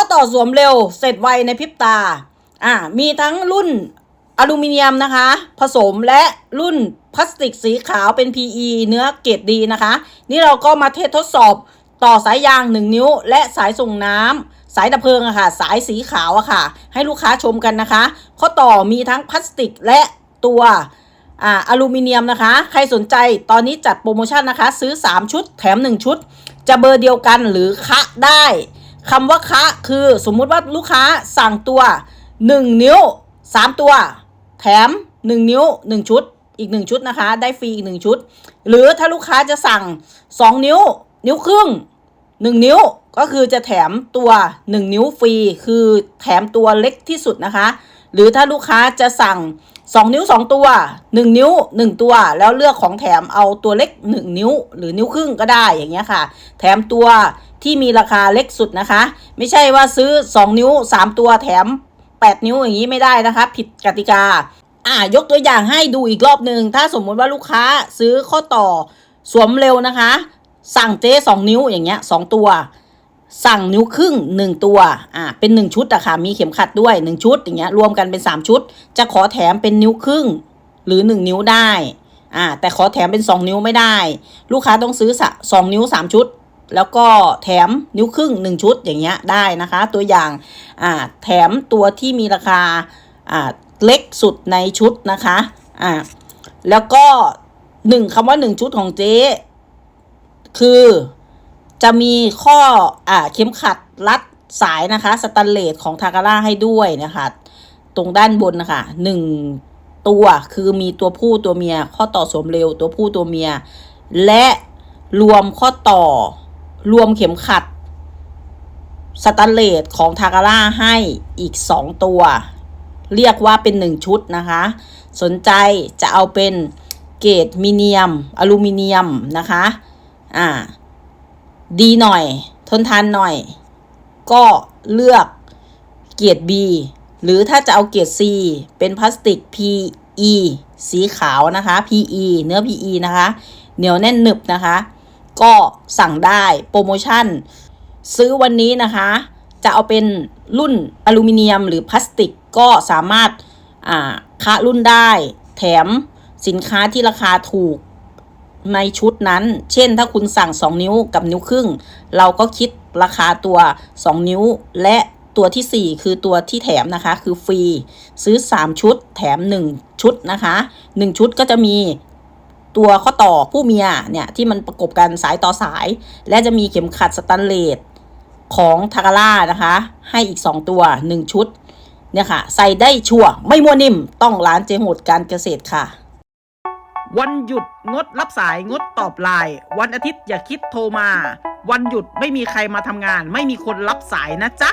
ข้อต่อสวมเร็ว เสร็จไวในพริบตา อ่า มีทั้งรุ่นอลูมิเนียมนะคะ ผสมและรุ่นพลาสติกสีขาวเป็น PE เนื้อเกรดดีนะคะ นี่เราก็มาเทสทดสอบต่อสายยาง 1 นิ้ว และสายส่งน้ำสายดับเพลิงอะค่ะ สายสีขาวอะค่ะ ให้ลูกค้าชมกันนะคะ ข้อต่อมีทั้งพลาสติกและตัวอ่าอลูมิเนียมนะคะ ใครสนใจตอนนี้จัดโปรโมชั่นนะคะ ซื้อ 3 ชุดแถม 1 ชุด จะเบอร์เดียวกันหรือคะได้ คำว่าคะคือสมมุติว่าลูกค้าสั่งตัว 1 นิ้ว 3 ตัว แถม 1 นิ้ว 1 ชุด อีก 1 ชุดนะคะ ได้ฟรีอีก 1 ชุด หรือถ้าลูกค้าจะสั่ง 2 นิ้ว นิ้วครึ่ง 1 นิ้วก็คือจะแถมตัว 1 นิ้วฟรีคือแถมตัวเล็กที่สุดนะคะ หรือถ้าลูกค้าจะสั่ง 2 นิ้ว 2 ตัว 1 นิ้ว 1 ตัว แล้วเลือกของแถมเอาตัวเล็ก 1 นิ้ว หรือนิ้วครึ่งก็ได้อย่างเงี้ยค่ะ แถมตัว ที่มีราคาเล็กสุดนะคะ ไม่ใช่ว่าซื้อ 2 นิ้ว 3 ตัวแถม 8 นิ้วอย่างนี้ไม่ได้นะคะ ผิดกติกา อ่ายกตัวอย่างให้ดูอีกรอบหนึ่งถ้าสมมติว่าลูกค้าซื้อข้อต่อสวมเร็วนะคะ สั่งเจ๊สองนิ้วอย่างเงี้ยสองตัว สั่งนิ้วครึ่งหนึ่งตัวอ่าเป็นหนึ่งชุดอะค่ะมีเข็มขัดด้วยหนึ่งชุดอย่างเงี้ยรวมกันเป็นสามชุด จะขอแถมเป็นนิ้วครึ่งหรือหนึ่งนิ้วได้อ่าแต่ขอแถมเป็นสองนิ้วไม่ได้ ลูกค้าต้องซื้อสะสองนิ้วสามชุด แล้วก็แถมนิ้วครึ่งหนึ่งชุดอย่างเงี้ยได้นะคะ ตัวอย่างอ่าแถมตัวที่มีราคาอ่าเล็กสุดในชุดนะคะอ่าแล้วก็หนึ่งคำว่าหนึ่งชุดของเจ๊ คือจะมีข้ออ่าเข็มขัดรัดสายนะคะสแตนเลสของทาการ่าให้ด้วยนะคะ ตรงด้านบนนะคะหนึ่งตัวคือมีตัวผู้ตัวเมีย ข้อต่อสวมเร็วตัวผู้ตัวเมีย และรวมข้อต่อ รวมเข็มขัด สแตนเลสของทาการ่าให้อีก 2 ตัว เรียกว่าเป็น 1 ชุดนะคะ สนใจจะเอาเป็นเกรดมิเนียม อลูมิเนียมนะคะ อ่า ดีหน่อย ทนทานหน่อย ก็เลือกเกรด B หรือถ้าจะเอาเกรด C เป็นพลาสติก PE สีขาวนะคะ PE เนื้อ PE นะคะ เหนียวแน่นหนึบนะคะ ก็สั่งได้โปรโมชั่น ซื้อวันนี้นะคะ จะเอาเป็นรุ่นอลูมิเนียมหรือพลาสติกก็สามารถอ่าคะรุ่นได้ แถมสินค้าที่ราคาถูกในชุดนั้น เช่นถ้าคุณสั่ง 2 นิ้วกับนิ้วครึ่ง เราก็คิดราคาตัว 2 นิ้ว และตัวทีสี่4 คือตัวที่แถมนะคะ คือฟรี ซื้อ 3 ชุด แถม 1 ชุดนะคะ 1 ชุดก็จะมี ตัวข้อต่อผู้เมียเนี่ยที่มันประกบกันสายต่อสาย และจะมีเข็มขัดสแตนเลสของทาการ่านะคะ ให้อีก 2 ตัว 1 ชุด เนี่ยค่ะ ใส่ได้ชัวไม่มัวนิ่ม ต้องร้านเจโหดการเกษตรค่ะ วันหยุดงดรับสายงดตอบไลน์วันอาทิตย์อย่าคิดโทรมา วันหยุดไม่มีใครมาทำงาน ไม่มีคนรับสายนะจ๊ะ